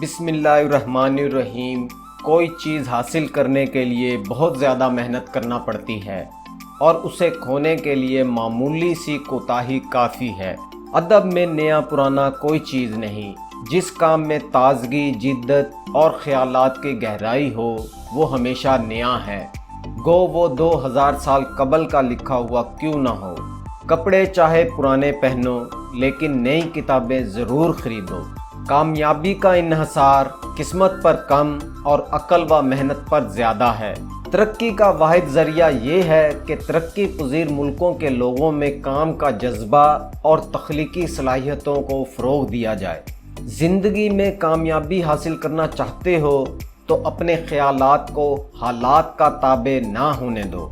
बिस्मिल्लाहिर्रहमानिर्रहीम। कोई चीज़ हासिल करने के लिए बहुत ज़्यादा मेहनत करना पड़ती है और उसे खोने के लिए मामूली सी कोताही काफ़ी है। अदब में नया पुराना कोई चीज़ नहीं। जिस काम में ताजगी, जिद्दत और ख्यालात की गहराई हो, वो हमेशा नया है। गो वो दो हज़ार साल कबल का लिखा हुआ क्यों ना हो। कपड़े चाहे पुराने पहनो, लेकिन नई किताबें ज़रूर खरीदो। कामयाबी का इन्हसार किस्मत पर कम और अकल व मेहनत पर ज़्यादा है। तरक्की का वाहिद ज़रिया ये है कि तरक्की पजीर मुल्कों के लोगों में काम का जज्बा और तख्लीकी सलाहियतों को फ़रोग दिया जाए। ज़िंदगी में कामयाबी हासिल करना चाहते हो तो अपने ख्याल को हालात का ताबे ना होने दो।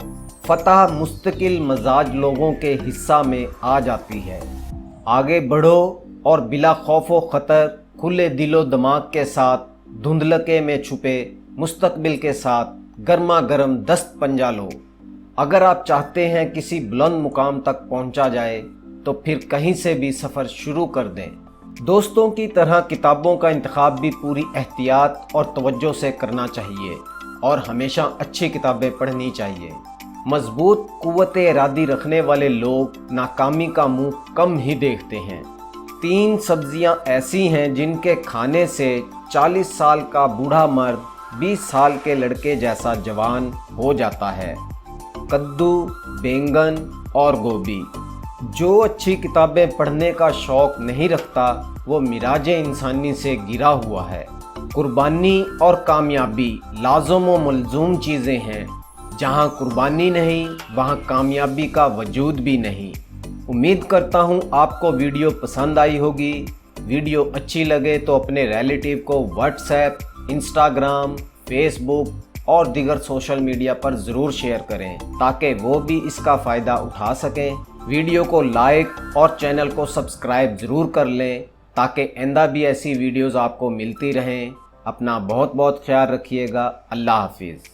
फतह मुस्तकिल मजाज लोगों के हिस्सा में आ जाती है। आगे बढ़ो और बिला खौफ व ख़तर खुले दिलो दिमाग के साथ, धुंधलके में छुपे, मुस्तकबिल के साथ, गर्मा गर्म दस्त पंजा लो। अगर आप चाहते हैं किसी बुलंद मुकाम तक पहुँचा जाए तो फिर कहीं से भी सफ़र शुरू कर दें। दोस्तों की तरह किताबों का इंतखब भी पूरी एहतियात और तवज्जो से करना चाहिए, और हमेशा अच्छी किताबें पढ़नी चाहिए। मज़बूत कुत इरादी रखने वाले लोग नाकामी का मुँह कम ही देखते हैं। तीन सब्ज़ियाँ ऐसी हैं जिनके खाने से 40 साल का बूढ़ा मर्द 20 साल के लड़के जैसा जवान हो जाता है। कद्दू, बैंगन और गोभी। जो अच्छी किताबें पढ़ने का शौक़ नहीं रखता, वो मिराज इंसानी से गिरा हुआ है। कुर्बानी और कामयाबी लाजम व मलजूम चीज़ें हैं। जहाँ कुर्बानी नहीं, वहाँ कामयाबी का वजूद भी नहीं। उम्मीद करता हूँ आपको वीडियो पसंद आई होगी। वीडियो अच्छी लगे तो अपने रिलेटिव को व्हाट्सएप इंस्टाग्राम फेसबुक और दीगर सोशल मीडिया पर ज़रूर शेयर करें, ताकि वो भी इसका फ़ायदा उठा सकें। वीडियो को लाइक और चैनल को सब्सक्राइब ज़रूर कर लें, ताकि आंदा भी ऐसी वीडियोज़ आपको मिलती रहें। अपना बहुत बहुत ख्याल रखिएगा। अल्लाह हाफिज़।